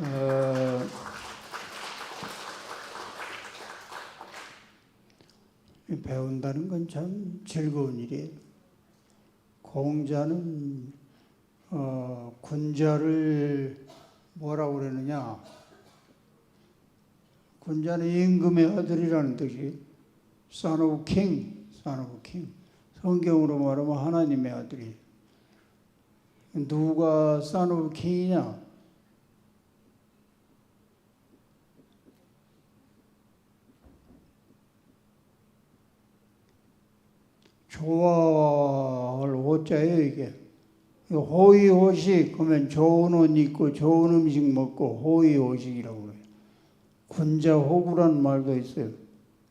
어, 이 배운다는 건 참 즐거운 일이에요. 공자는 어, 군자를 뭐라고 그러느냐? 군자는 임금의 아들이라는 뜻이 son of king, son of king. 성경으로 말하면 하나님의 아들이. 누가 son of king이냐? 좋아할 호자예요 이게. 호의호식 그러면 좋은 옷 입고 좋은 음식 먹고 호의호식이라고 그래요. 군자호구라는 말도 있어요.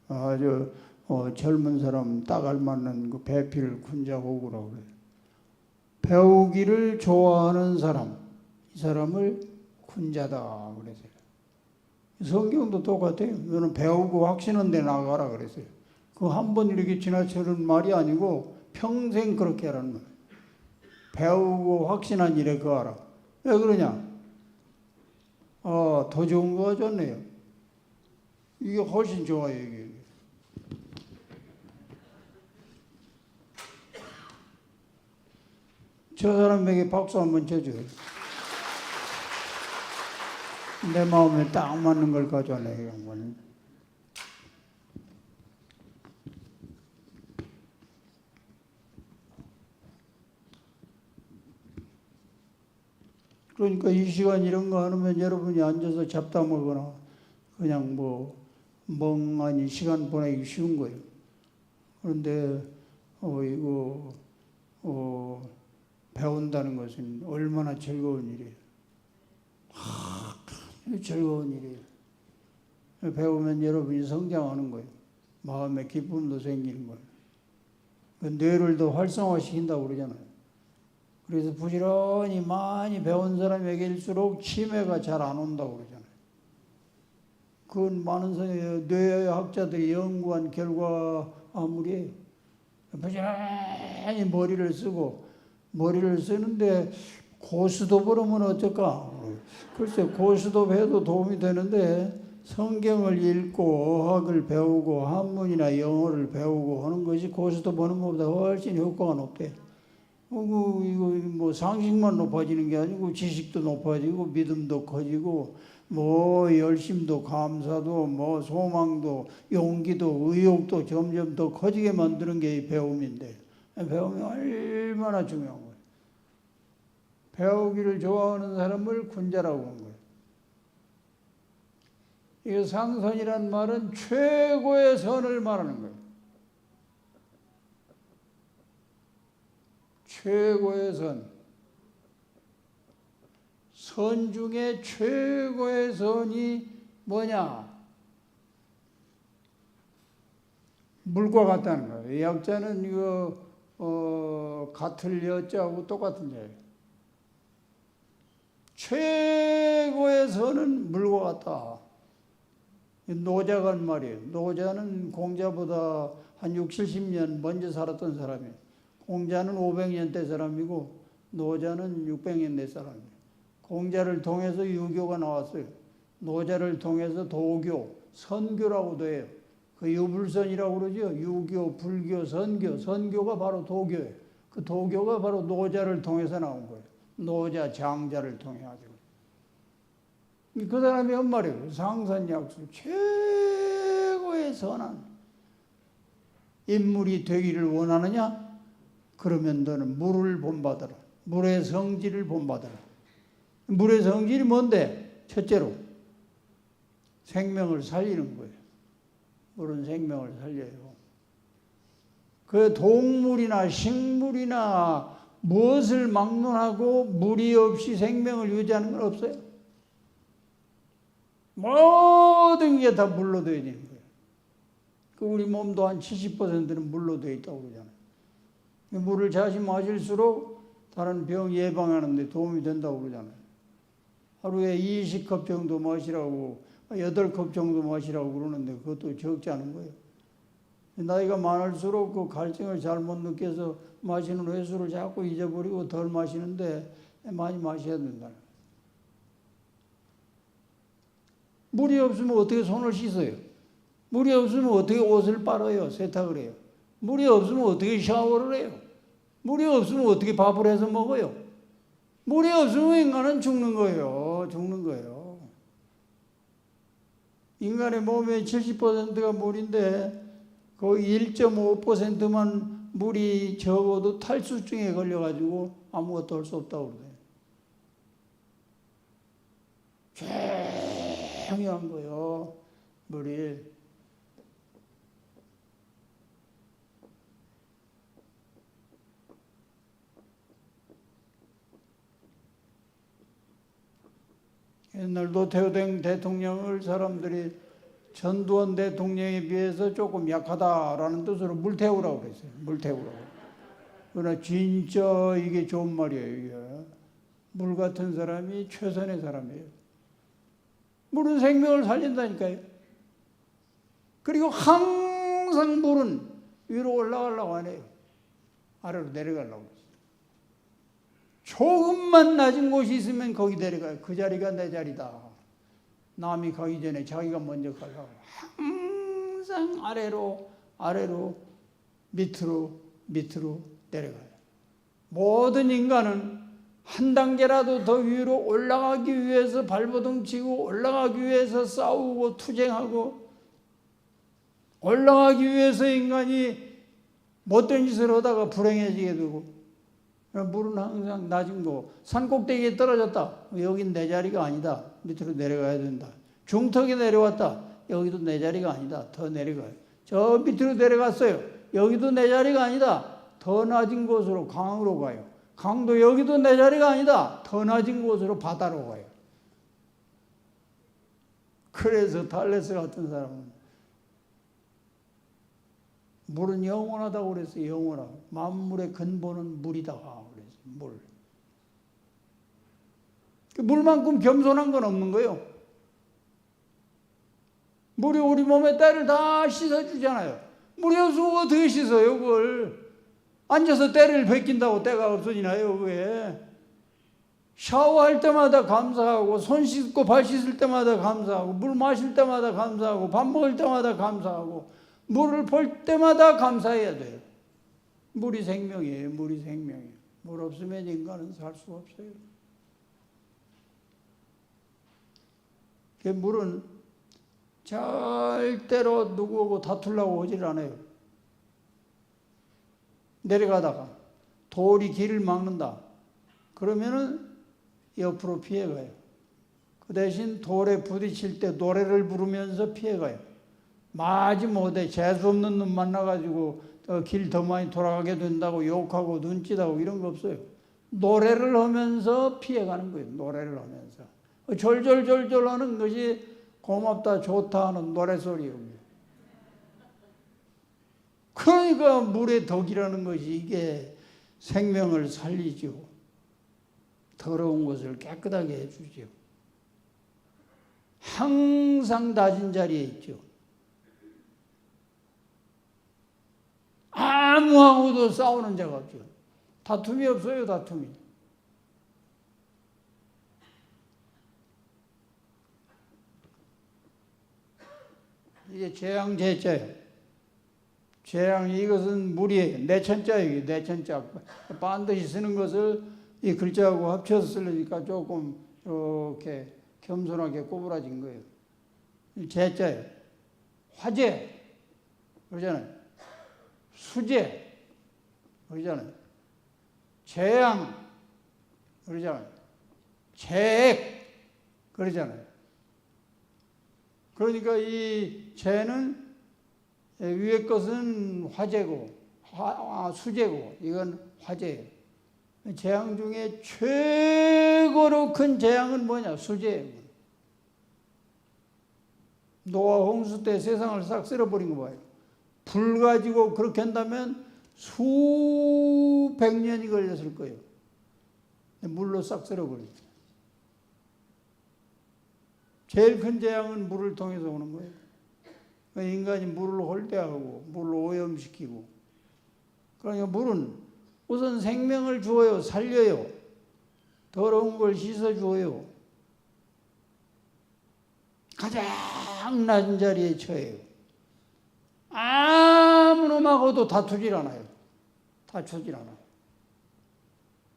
아주 어, 젊은 사람 딱 알맞는 그 배필 군자호구라고 그래요. 배우기를 좋아하는 사람, 이 사람을 군자다 그랬어요. 성경도 똑같아요. 너는 배우고 확신한 데 나가라 그랬어요. 그 한 번 이렇게 지나치는 말이 아니고 평생 그렇게 하라는 거예요. 배우고 확신한 일에 그 하라. 왜 그러냐? 어, 더 좋은 거 가졌네요. 이게 훨씬 좋아요, 이게. 저 사람에게 박수 한번 쳐줘요. 내 마음에 딱 맞는 걸 가져와네, 이 양반이. 그러니까 이 시간 이런 거 하면 여러분이 앉아서 잡담하거나 그냥 뭐 멍하니 시간 보내기 쉬운 거예요. 그런데 어 이거 어 배운다는 것은 얼마나 즐거운 일이에요. 하, 즐거운 일이에요. 배우면 여러분이 성장하는 거예요. 마음의 기쁨도 생기는 거예요. 그 뇌를 더 활성화시킨다고 그러잖아요. 그래서 부지런히 많이 배운 사람에게일수록 치매가 잘 안 온다고 그러잖아요. 그건 많은 선- 뇌학자들이 연구한 결과물이에요. 부지런히 머리를 쓰고 머리를 쓰는데 고스톱을 하면 어쩔까? 글쎄 고스톱 해도 도움이 되는데 성경을 읽고 어학을 배우고 한문이나 영어를 배우고 하는 것이 고스톱 하는 것보다 훨씬 효과가 높대요. 어, 그, 이거 뭐 상식만 높아지는 게 아니고 지식도 높아지고 믿음도 커지고 뭐 열심도 감사도 뭐 소망도 용기도 의욕도 점점 더 커지게 만드는 게 이 배움인데 배움이 얼마나 중요한 거예요. 배우기를 좋아하는 사람을 군자라고 한 거예요. 이 상선이란 말은 최고의 선을 말하는 거예요. 최고의 선. 선 중에 최고의 선이 뭐냐? 물과 같다는 거예요. 이 약자는 이거 어, 같을 여자하고 똑같은 자예요. 최고의 선은 물과 같다. 노자가 한 말이에요. 노자는 공자보다 한 6, 70년 먼저 살았던 사람이에요. 공자는 500년 대 사람이고 노자는 600년 대 사람이에요. 공자를 통해서 유교가 나왔어요. 노자를 통해서 도교, 선교라고도 해요. 그 유불선이라고 그러죠. 유교, 불교, 선교. 선교가 바로 도교예요. 그 도교가 바로 노자를 통해서 나온 거예요. 노자, 장자를 통해 가지고. 그 사람이 한 말이에요. 상산약수 최고의 선한 인물이 되기를 원하느냐? 그러면 너는 물을 본받아라. 물의 성질을 본받아라. 물의 성질이 뭔데? 첫째로 생명을 살리는 거예요. 물은 생명을 살려요. 그 동물이나 식물이나 무엇을 막론하고 물이 없이 생명을 유지하는 건 없어요. 모든 게 다 물로 되어 있는 거예요. 그 우리 몸도 한 70%는 물로 되어 있다고 그러잖아요. 물을 자주 마실수록 다른 병 예방하는 데 도움이 된다고 그러잖아요. 하루에 20컵 정도 마시라고 8컵 정도 마시라고 그러는데 그것도 적지 않은 거예요. 나이가 많을수록 그 갈증을 잘 못 느껴서 마시는 횟수를 자꾸 잊어버리고 덜 마시는데 많이 마셔야 된다. 물이 없으면 어떻게 손을 씻어요? 물이 없으면 어떻게 옷을 빨아요? 세탁을 해요? 물이 없으면 어떻게 샤워를 해요? 물이 없으면 어떻게 밥을 해서 먹어요? 물이 없으면 인간은 죽는 거예요. 죽는 거예요. 인간의 몸의 70%가 물인데 거의 1.5%만 물이 적어도 탈수증에 걸려가지고 아무것도 할 수 없다고 그래요. 중요한 거요. 물이. 옛날 노태우 대통령을 사람들이 전두환 대통령에 비해서 조금 약하다라는 뜻으로 물태우라고 그랬어요. 물태우라고. 그러나 진짜 이게 좋은 말이에요. 이게. 물 같은 사람이 최선의 사람이에요. 물은 생명을 살린다니까요. 그리고 항상 물은 위로 올라가려고 안 해요. 아래로 내려가려고. 조금만 낮은 곳이 있으면 거기 내려가요. 그 자리가 내 자리다. 남이 가기 전에 자기가 먼저 가려고. 항상 아래로, 아래로, 밑으로, 밑으로 내려가요. 모든 인간은 한 단계라도 더 위로 올라가기 위해서 발버둥 치고 올라가기 위해서 싸우고 투쟁하고 올라가기 위해서 인간이 못된 짓을 하다가 불행해지게 되고 물은 항상 낮은 거. 산꼭대기에 떨어졌다. 여긴 내 자리가 아니다. 밑으로 내려가야 된다. 중턱에 내려왔다. 여기도 내 자리가 아니다. 더 내려가요. 저 밑으로 내려갔어요. 여기도 내 자리가 아니다. 더 낮은 곳으로 강으로 가요. 강도 여기도 내 자리가 아니다. 더 낮은 곳으로 바다로 가요. 그래서 달레스 같은 사람은 물은 영원하다고 그랬어요. 영원하고. 만물의 근본은 물이다. 그래서 물. 그 물만큼 겸손한 건 없는 거예요. 물이 우리 몸의 때를 다 씻어주잖아요. 물이 없으면 어떻게 씻어요, 그걸? 앉아서 때를 베낀다고 때가 없어지나요, 그게? 샤워할 때마다 감사하고, 손 씻고 발 씻을 때마다 감사하고, 물 마실 때마다 감사하고, 밥 먹을 때마다 감사하고, 물을 볼 때마다 감사해야 돼요. 물이 생명이에요, 물이 생명이에요. 물 없으면 인간은 살 수 없어요. 그 물은 절대로 누구하고 다투려고 오질 않아요. 내려가다가 돌이 길을 막는다. 그러면은 옆으로 피해가요. 그 대신 돌에 부딪힐 때 노래를 부르면서 피해가요. 마지못해 재수 없는 놈 만나가지고 길 더 많이 돌아가게 된다고 욕하고 눈짓하고 이런 거 없어요. 노래를 하면서 피해가는 거예요. 노래를 하면서. 졸졸졸졸 하는 것이 고맙다, 좋다 하는 노래소리예요. 그러니까 물의 덕이라는 것이 이게 생명을 살리죠. 더러운 것을 깨끗하게 해주죠. 항상 낮은 자리에 있죠. 아무하고도 싸우는 자가 없죠. 다툼이 없어요, 다툼이. 이게 재앙 제자예요. 재앙 이것은 물이 내천자예요. 내천자 반드시 쓰는 것을 이 글자하고 합쳐서 쓰려니까 조금 이렇게 겸손하게 꼬부라진 거예요. 제자예요. 화재 그러잖아요. 수재 그러잖아요. 재앙 그러잖아요. 재액 그러잖아요. 그러니까 이 재는 예, 위의 것은 화재고 화, 아, 수재고 이건 화재예요. 재앙 중에 최고로 큰 재앙은 뭐냐? 수재예요. 노아 홍수 때 세상을 싹 쓸어버린 거 봐요. 불 가지고 그렇게 한다면 수백 년이 걸렸을 거예요. 물로 싹 쓸어버리죠. 제일 큰 재앙은 물을 통해서 오는 거예요. 그 인간이 물을 홀대하고 물을 오염시키고 그러니까 물은 우선 생명을 주어요 살려요 더러운 걸 씻어 주어요 가장 낮은 자리에 처해요. 아무 놈하고도 다투질 않아요. 다투질 않아요.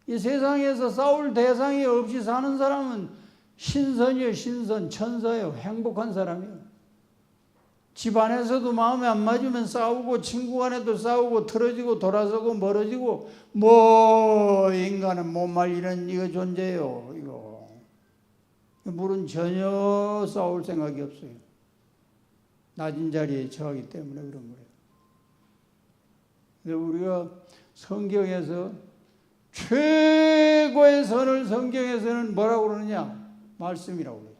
이 세상에서 싸울 대상이 없이 사는 사람은 신선이요, 신선, 천사요, 행복한 사람이요. 집안에서도 마음에 안 맞으면 싸우고 친구 간에도 싸우고 틀어지고 돌아서고 멀어지고 뭐 인간은 못 말리는 이거 존재예요 이거 물은 전혀 싸울 생각이 없어요 낮은 자리에 처하기 때문에 그런 거예요 근데 우리가 성경에서 최고의 선을 성경에서는 뭐라고 그러느냐 말씀이라고 그래요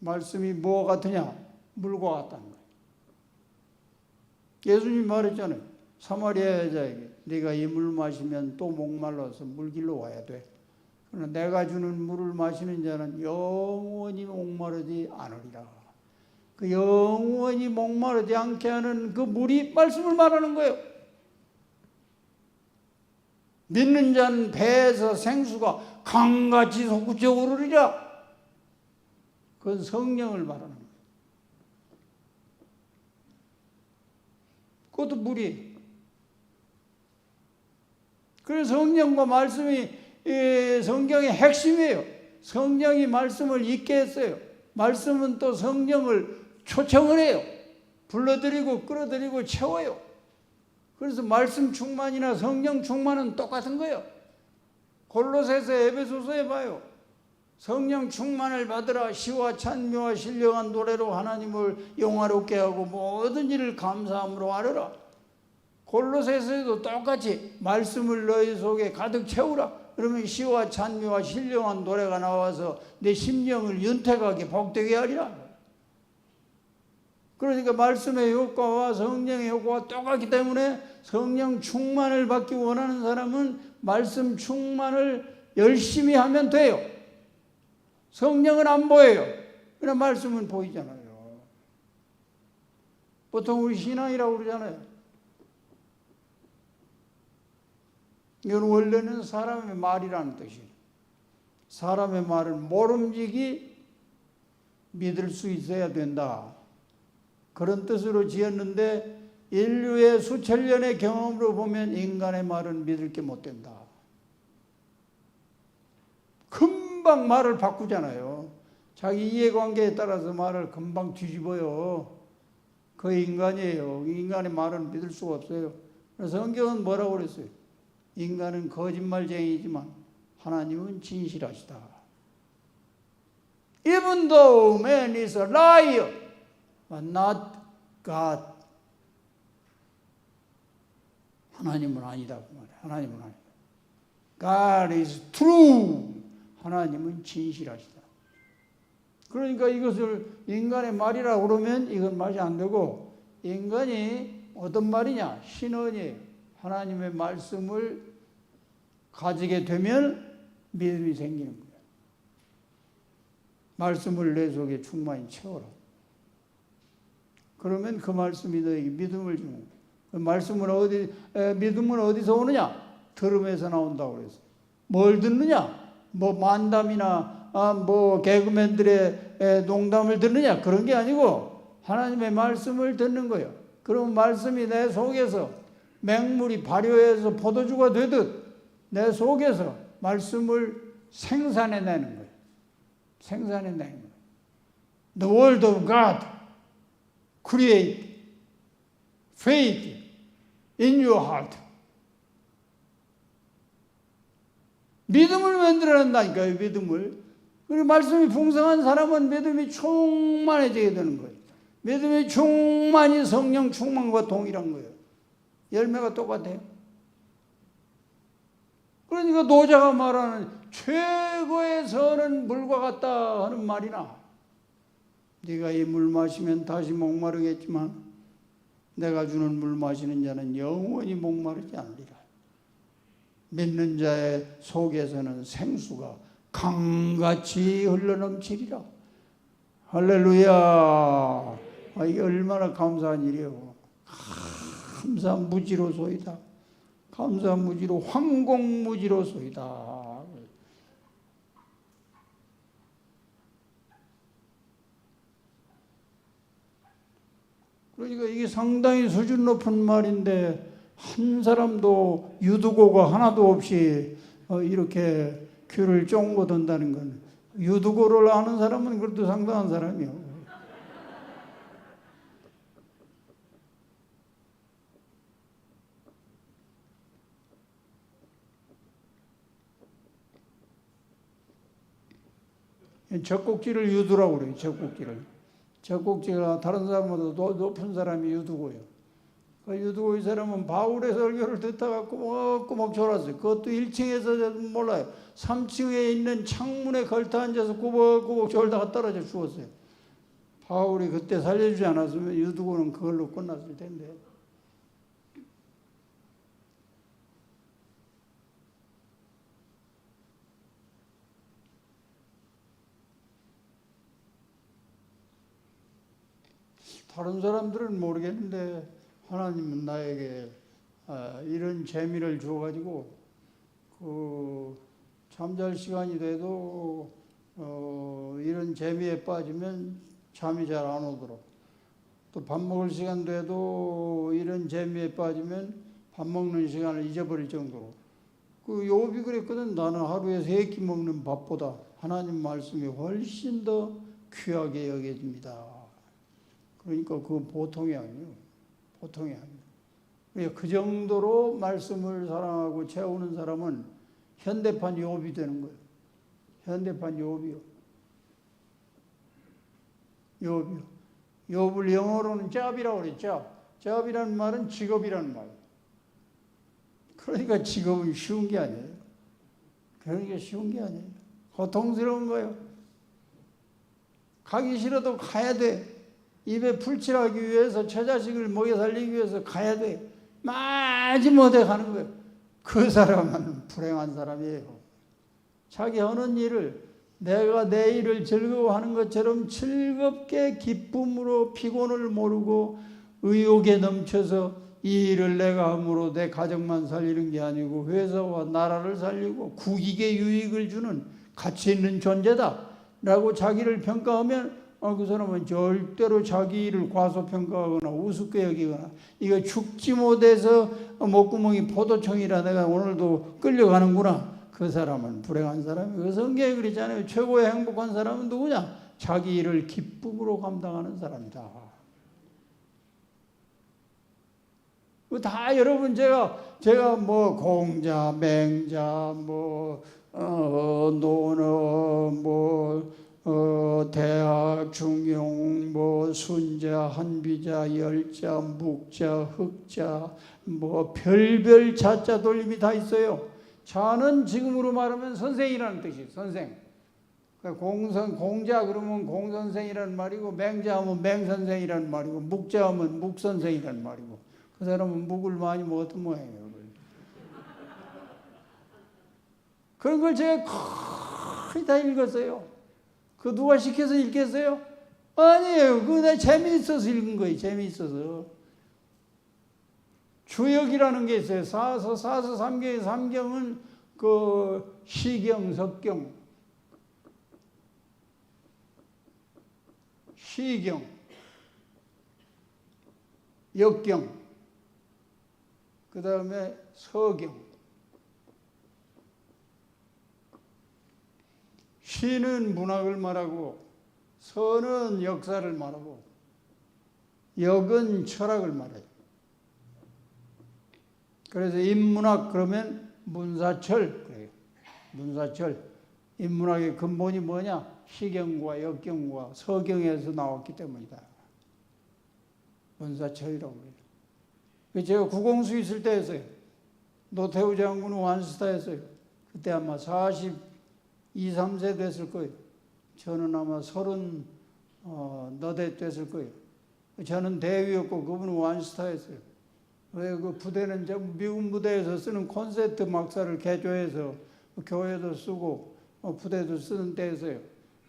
말씀이 뭐 같으냐? 물과 같다는 거예요. 예수님 말했잖아요. 사마리아 여자에게 네가 이 물 마시면 또 목말라서 물길로 와야 돼. 그러나 내가 주는 물을 마시는 자는 영원히 목마르지 않으리라. 그 영원히 목마르지 않게 하는 그 물이 말씀을 말하는 거예요. 믿는 자는 배에서 생수가 강같이 솟구쳐 오르리라. 그건 성령을 말하는 거예요. 그것도 물이. 그래서 성령과 말씀이 성경의 핵심이에요. 성령이 말씀을 잊게 했어요. 말씀은 또 성령을 초청을 해요. 불러들이고 끌어들이고 채워요. 그래서 말씀 충만이나 성령 충만은 똑같은 거예요. 골로새서 에베소서에 봐요. 성령 충만을 받으라 시와 찬미와 신령한 노래로 하나님을 영화롭게 하고 모든 일을 감사함으로 하르라. 골로새서에도 똑같이 말씀을 너희 속에 가득 채우라. 그러면 시와 찬미와 신령한 노래가 나와서 내 심령을 윤택하게 복되게 하리라. 그러니까 말씀의 효과와 성령의 효과가 똑같기 때문에 성령 충만을 받기 원하는 사람은 말씀 충만을 열심히 하면 돼요. 성령은 안 보여요. 그러나 말씀은 보이잖아요. 보통 우리 신앙이라고 그러잖아요. 이건 원래는 사람의 말이라는 뜻이에요. 사람의 말을 모름지기 믿을 수 있어야 된다. 그런 뜻으로 지었는데 인류의 수천 년의 경험으로 보면 인간의 말은 믿을 게 못 된다. 금방 말을 바꾸잖아요. 자기 이해관계에 따라서 말을 금방 뒤집어요. 그 인간이에요. 인간의 말은 믿을 수가 없어요. 그래서 성경은 뭐라고 그랬어요? 인간은 거짓말쟁이지만 하나님은 진실하시다. Even though man is a liar, but not God. 하나님은 아니다. 하나님은 아니다. God is true. 하나님은 진실하시다. 그러니까 이것을 인간의 말이라고 그러면 이건 말이 안 되고 인간이 어떤 말이냐? 신언이에요. 하나님의 말씀을 가지게 되면 믿음이 생기는 거예요. 말씀을 내 속에 충만히 채워라. 그러면 그 말씀이 너에게 믿음을 주는 거예요. 그 말씀은 어디, 에, 믿음은 어디서 오느냐? 들음에서 나온다고 그랬어요. 뭘 듣느냐? 뭐 만담이나 아, 뭐 개그맨들의 농담을 듣느냐 그런 게 아니고 하나님의 말씀을 듣는 거예요. 그럼 말씀이 내 속에서 맹물이 발효해서 포도주가 되듯 내 속에서 말씀을 생산해내는 거예요. 생산해내는 거예요. The word of God create faith in your heart. 믿음을 만들어낸다니까요, 믿음을. 그리고 말씀이 풍성한 사람은 믿음이 충만해지게 되는 거예요. 믿음이 충만히 성령 충만과 동일한 거예요. 열매가 똑같아요. 그러니까 노자가 말하는 최고의 선은 물과 같다 하는 말이나 네가 이 물 마시면 다시 목마르겠지만 내가 주는 물 마시는 자는 영원히 목마르지 않으리라. 믿는 자의 속에서는 생수가 강같이 흘러넘치리라. 할렐루야. 아, 이게 얼마나 감사한 일이에요. 감사무지로소이다. 감사무지로 황공무지로소이다. 그러니까 이게 상당히 수준 높은 말인데 한 사람도 유두고가 하나도 없이 어, 이렇게 귀를 쫑고 든다는 건 유두고를 아는 사람은 그래도 상당한 사람이요. 젖꼭지를 유두라고 그래요. 젖꼭지를. 젖꼭지가 다른 사람보다 더 높은 사람이 유두고요. 그 유두고 이 사람은 바울의 설교를 듣다가 꾸벅꾸벅 졸았어요. 그것도 1층에서 몰라요. 3층에 있는 창문에 걸터 앉아서 꾸벅꾸벅 졸다가 떨어져 죽었어요. 바울이 그때 살려주지 않았으면 유두고는 그걸로 끝났을 텐데. 다른 사람들은 모르겠는데 하나님은 나에게 아, 이런 재미를 줘가지고 그 잠잘 시간이 돼도 어, 이런 재미에 빠지면 잠이 잘 안 오도록. 또 밥 먹을 시간 돼도 이런 재미에 빠지면 밥 먹는 시간을 잊어버릴 정도로. 그 요비 그랬거든. 나는 하루에 세 끼 먹는 밥보다 하나님 말씀이 훨씬 더 귀하게 여겨집니다. 그러니까 그 보통이 아니에요. 보통이 아니에요. 그러니까 그 정도로 말씀을 사랑하고 채우는 사람은 현대판 요업이 되는 거예요. 현대판 요업이요. 요업이요. 요업을 영어로는 짭이라고 그랬죠. 짭이라는 말은 직업이라는 말. 그러니까 직업은 쉬운 게 아니에요. 그러니까 쉬운 게 아니에요. 고통스러운 거예요. 가기 싫어도 가야 돼. 입에 풀칠하기 위해서 처자식을 먹여 살리기 위해서 가야 돼. 마지 못해 가는 거예요. 그 사람은 불행한 사람이에요. 자기 하는 일을 내가 내 일을 즐거워하는 것처럼 즐겁게 기쁨으로 피곤을 모르고 의욕에 넘쳐서 이 일을 내가 함으로 내 가정만 살리는 게 아니고 회사와 나라를 살리고 국익에 유익을 주는 가치 있는 존재다. 라고 자기를 평가하면 어, 그 사람은 절대로 자기 일을 과소평가하거나 우습게 여기거나 이거 죽지 못해서 목구멍이 포도청이라 내가 오늘도 끌려가는구나. 그 사람은 불행한 사람이고 그 성경에 그랬잖아요. 최고의 행복한 사람은 누구냐? 자기 일을 기쁨으로 감당하는 사람이다. 다 여러분 제가 제가 뭐 공자, 맹자, 뭐 어, 논어, 뭐 어, 대학, 중용, 뭐 순자, 한비자, 열자, 묵자, 흑자, 뭐 별별 자자 돌림이 다 있어요. 자는 지금으로 말하면 선생이라는 뜻이 선생. 그러니까 공선 공자 그러면 공선생이라는 말이고 맹자하면 맹선생이라는 말이고 묵자하면 묵선생이라는 말이고 그 사람은 묵을 많이 먹었던 모양이에요. 그런 걸 제가 거의 다 읽었어요. 그 누가 시켜서 읽겠어요? 아니에요. 그내 재미있어서 읽은 거예요. 재미있어서. 주역이라는 게 있어요. 사서, 사서, 삼경의 삼경은 그 시경, 석경, 시경, 역경, 그 다음에 서경. 시는 문학을 말하고 서는 역사를 말하고 역은 철학을 말해요. 그래서 인문학 그러면 문사철 그래요. 문사철 인문학의 근본이 뭐냐? 시경과 역경과 서경에서 나왔기 때문이다. 문사철이라고 그래요. 제가 구공수 있을 때였어요. 노태우 장군은 완스타였어요. 그때 아마 40 2, 3세 됐을 거예요. 저는 아마 서른 어, 너댓 됐을 거예요. 저는 대위였고 그분은 완스타였어요. 왜 그 부대는 미국 무대에서 쓰는 콘서트 막사를 개조해서 교회도 쓰고 어, 부대도 쓰는 때였어요.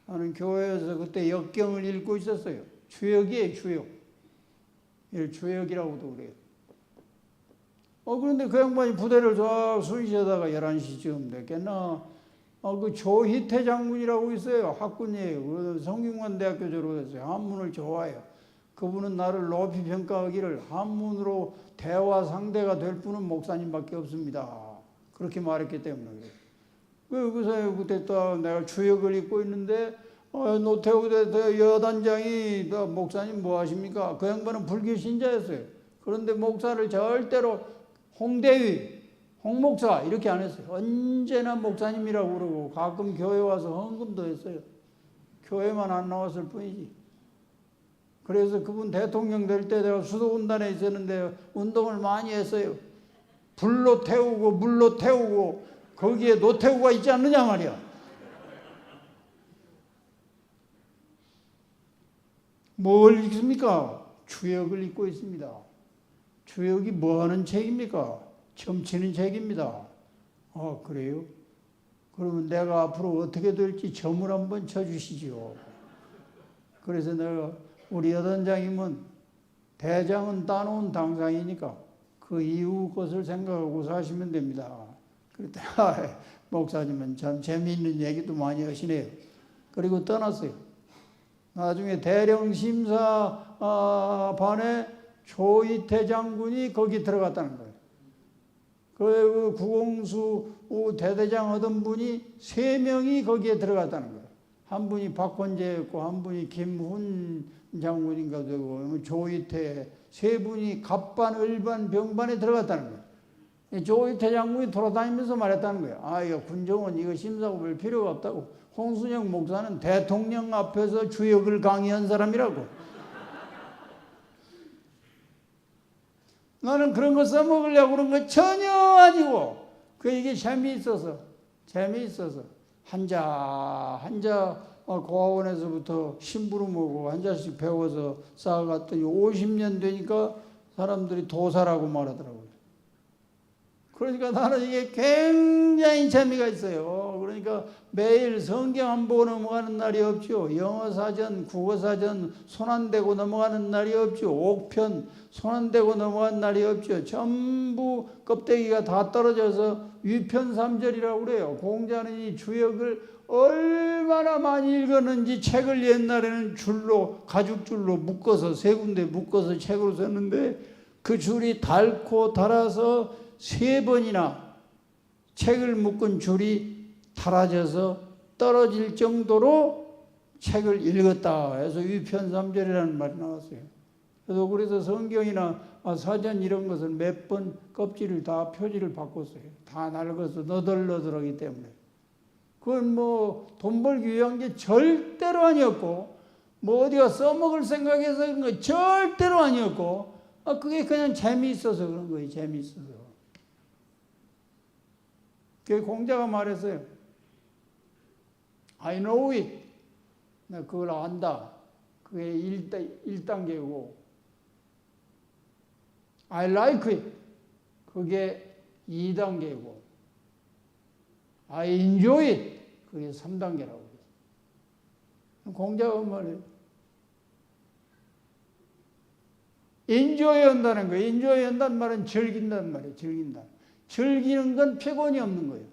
나는 교회에서 그때 역경을 읽고 있었어요. 주역이에요, 주역. 이 주역이라고도 그래요. 어, 그런데 그 양반이 부대를 쫙 순시하다가 11시쯤 됐겠나? 어, 그 조희태 장군이라고 있어요. 학군이에요. 그 성균관 대학교 졸업했어요. 한문을 좋아해요. 그분은 나를 높이 평가하기를 한문으로 대화 상대가 될 분은 목사님밖에 없습니다. 그렇게 말했기 때문에. 왜 그래서 그때 또 내가 주역을 입고 있는데 어, 노태우 대 여단장이 너 목사님 뭐 하십니까? 그 양반은 불교 신자였어요. 그런데 목사를 절대로 홍대위, 홍 목사 이렇게 안 했어요. 언제나 목사님이라고 그러고 가끔 교회 와서 헌금도 했어요. 교회만 안 나왔을 뿐이지. 그래서 그분 대통령 될 때 내가 수도운단에 있었는데 운동을 많이 했어요. 불로 태우고 물로 태우고 거기에 노태우가 있지 않느냐 말이야. 뭘 읽습니까? 주역을 읽고 있습니다. 주역이 뭐 하는 책입니까? 점치는 책입니다. 아, 그래요? 그러면 내가 앞으로 어떻게 될지 점을 한번 쳐주시지요. 그래서 내가 우리 여단장님은 대장은 따놓은 당상이니까 그 이후 것을 생각하고 사시면 됩니다. 그랬더니 아, 목사님은 참 재미있는 얘기도 많이 하시네요. 그리고 떠났어요. 나중에 대령 심사반에 조이태 장군이 거기 들어갔다는 거예요. 그 구공수 대대장 하던 분이 세 명이 거기에 들어갔다는 거예요. 한 분이 박헌재였고 한 분이 김훈 장군인가 되고 조이태 세 분이 갑반, 을반, 병반에 들어갔다는 거예요. 조이태 장군이 돌아다니면서 말했다는 거예요. 아, 이거 군정원 이거 심사고 볼 필요가 없다고. 홍순영 목사는 대통령 앞에서 주역을 강의한 사람이라고. 나는 그런 거 써먹으려고 그런 거 전혀 아니고 그 이게 재미있어서 재미있어서 한자 한자 어, 고아원에서부터 심부름하고 한 자씩 배워서 쌓아갔더니 50년 되니까 사람들이 도사라고 말하더라고요. 그러니까 나는 이게 굉장히 재미가 있어요. 그러니까 매일 성경 안 보고 넘어가는 날이 없죠. 영어 사전, 국어 사전 손 안 대고 넘어가는 날이 없죠. 옥편 손 안 대고 넘어가는 날이 없죠. 전부 껍데기가 다 떨어져서 위편 삼절이라고 그래요. 공자는 이 주역을 얼마나 많이 읽었는지 책을 옛날에는 줄로 가죽 줄로 묶어서 세 군데 묶어서 책으로 썼는데 그 줄이 닳고 닳아서 세 번이나 책을 묶은 줄이 닳아져서 떨어질 정도로 책을 읽었다 해서 위편삼절이라는 말이 나왔어요. 그래서 그래서 성경이나 사전 이런 것은 몇 번 껍질을 다 표지를 바꿨어요. 다 낡아서 너덜너덜하기 때문에. 그건 뭐 돈 벌기 위한 게 절대로 아니었고 뭐 어디가 써먹을 생각해서 그런 거 절대로 아니었고 아 그게 그냥 재미있어서 그런 거예요. 재미있어서. 그 공자가 말했어요. I know it. 나 그걸 안다. 그게 1단계고. I like it. 그게 2단계고. I enjoy it. 그게 3단계라고. 공자가 말해요. 인조해 한다는 거예요. 인조해 한다는 말은 즐긴다는 말이에요. 즐긴다. 즐기는 건 피곤이 없는 거예요.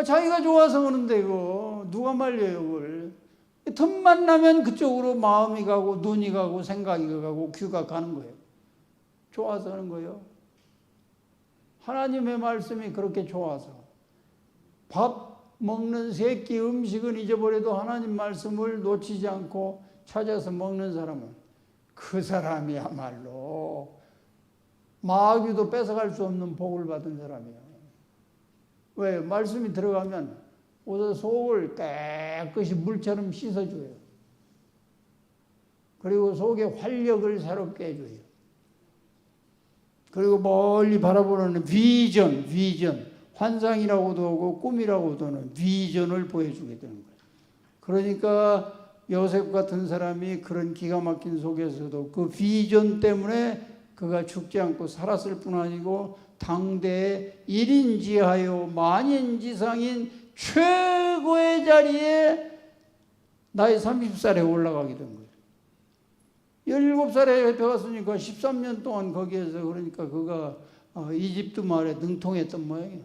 아, 자기가 좋아서 그런데 이거 누가 말려요 그걸. 틈만 나면 그쪽으로 마음이 가고 눈이 가고 생각이 가고 귀가 가는 거예요. 좋아서 하는 거예요. 하나님의 말씀이 그렇게 좋아서 밥 먹는 새끼 음식은 잊어버려도 하나님 말씀을 놓치지 않고 찾아서 먹는 사람은 그 사람이야말로 마귀도 뺏어갈 수 없는 복을 받은 사람이에요. 왜? 말씀이 들어가면 우선 속을 깨끗이 물처럼 씻어줘요. 그리고 속에 활력을 새롭게 해줘요. 그리고 멀리 바라보는 비전, 비전, 환상이라고도 하고 꿈이라고도 하는 비전을 보여주게 되는 거예요. 그러니까 요셉 같은 사람이 그런 기가 막힌 속에서도 그 비전 때문에 그가 죽지 않고 살았을 뿐 아니고 당대의 일인지하여 만인지상인 최고의 자리에 나이 30살에 올라가게 된 거예요. 17살에 배웠으니까 13년 동안 거기에서 그러니까 그가 어, 이집트 말에 능통했던 모양이에요.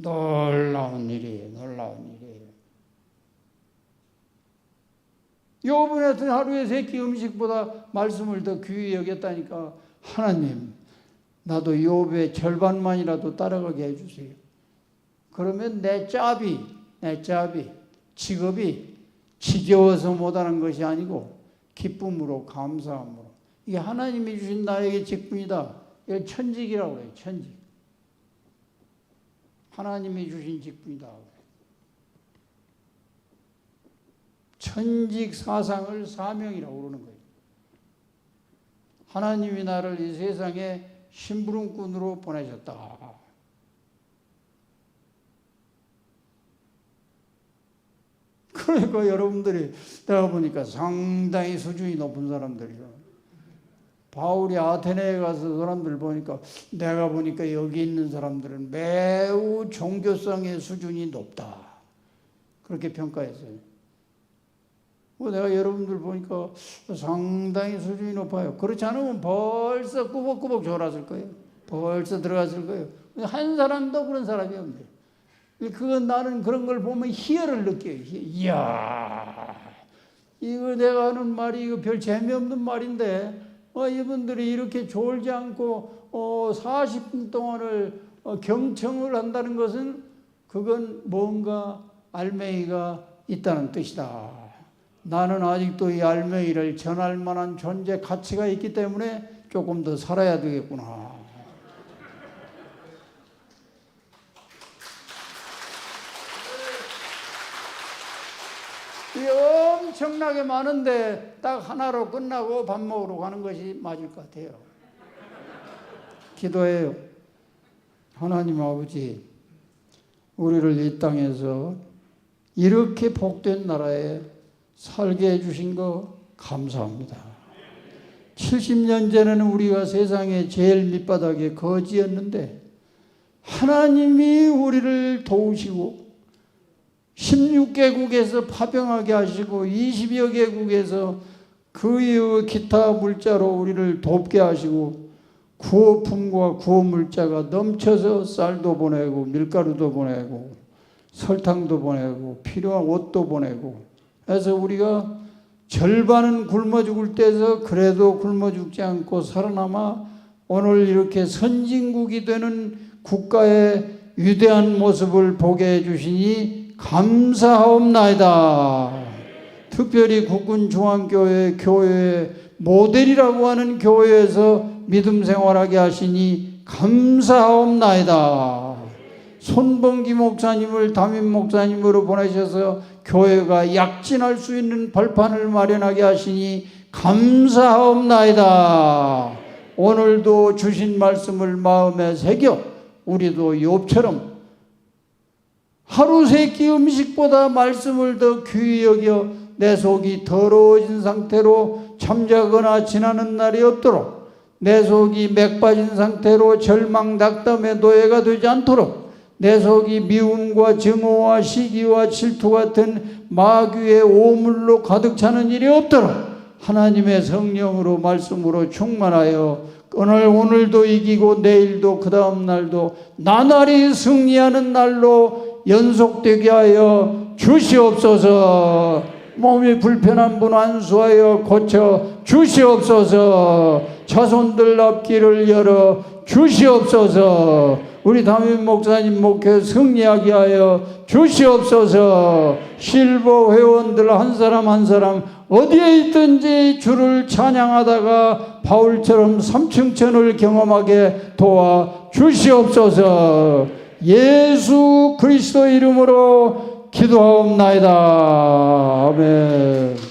놀라운 일이에요. 놀라운 일이에요. 요번 같은 하루에 세끼 음식보다 말씀을 더 귀히 여겼다니까 하나님 나도 욥의 절반만이라도 따라가게 해주세요. 그러면 내 짭이 내 짭이 직업이 지겨워서 못하는 것이 아니고 기쁨으로 감사함으로 이게 하나님이 주신 나에게 직분이다. 이걸 천직이라고 그래요. 천직. 하나님이 주신 직분이다. 천직 사상을 사명이라고 그러는 거예요. 하나님이 나를 이 세상에 심부름꾼으로 보내셨다. 그러니까 여러분들이 내가 보니까 상당히 수준이 높은 사람들이요. 바울이 아테네에 가서 사람들 보니까 내가 보니까 여기 있는 사람들은 매우 종교성의 수준이 높다. 그렇게 평가했어요. 뭐 내가 여러분들 보니까 상당히 수준이 높아요. 그렇지 않으면 벌써 꾸벅꾸벅 졸았을 거예요. 벌써 들어갔을 거예요. 한 사람도 그런 사람이 없네. 그건 나는 그런 걸 보면 희열을 느껴요. 이야, 이거 내가 하는 말이 이거 별 재미없는 말인데, 어, 이분들이 이렇게 졸지 않고 어, 40분 동안을 어, 경청을 한다는 것은 그건 뭔가 알맹이가 있다는 뜻이다. 나는 아직도 이 알맹이를 전할 만한 존재 가치가 있기 때문에 조금 더 살아야 되겠구나. 이 엄청나게 많은데 딱 하나로 끝나고 밥 먹으러 가는 것이 맞을 것 같아요. 기도해요. 하나님 아버지, 우리를 이 땅에서 이렇게 복된 나라에 살게 해주신 거 감사합니다. 70년 전에는 우리가 세상에 제일 밑바닥에 거지였는데 하나님이 우리를 도우시고 16개국에서 파병하게 하시고 20여 개국에서 그 이후 기타 물자로 우리를 돕게 하시고 구호품과 구호물자가 넘쳐서 쌀도 보내고 밀가루도 보내고 설탕도 보내고 필요한 옷도 보내고 해서 우리가 절반은 굶어 죽을 때에서 그래도 굶어 죽지 않고 살아남아 오늘 이렇게 선진국이 되는 국가의 위대한 모습을 보게 해주시니 감사하옵나이다. 특별히 국군 중앙교회 교회 모델이라고 하는 교회에서 믿음 생활하게 하시니 감사하옵나이다. 손봉기 목사님을 담임 목사님으로 보내셔서 교회가 약진할 수 있는 벌판을 마련하게 하시니 감사하옵나이다. 오늘도 주신 말씀을 마음에 새겨 우리도 욥처럼 하루 세끼 음식보다 말씀을 더 귀히 여겨 내 속이 더러워진 상태로 잠자거나 지나는 날이 없도록 내 속이 맥 빠진 상태로 절망 낙담의 노예가 되지 않도록 내 속이 미움과 증오와 시기와 질투 같은 마귀의 오물로 가득 차는 일이 없도록 하나님의 성령으로 말씀으로 충만하여 오늘 오늘도 이기고 내일도 그 다음 날도 나날이 승리하는 날로 연속되게 하여 주시옵소서. 몸이 불편한 분 안수하여 고쳐 주시옵소서. 자손들 앞길을 열어 주시옵소서. 우리 담임 목사님 목회 승리하게 하여 주시옵소서. 실버 회원들 한 사람 한 사람 어디에 있든지 주를 찬양하다가 바울처럼 삼층천을 경험하게 도와 주시옵소서. 예수 그리스도 이름으로 기도하옵나이다. 아멘.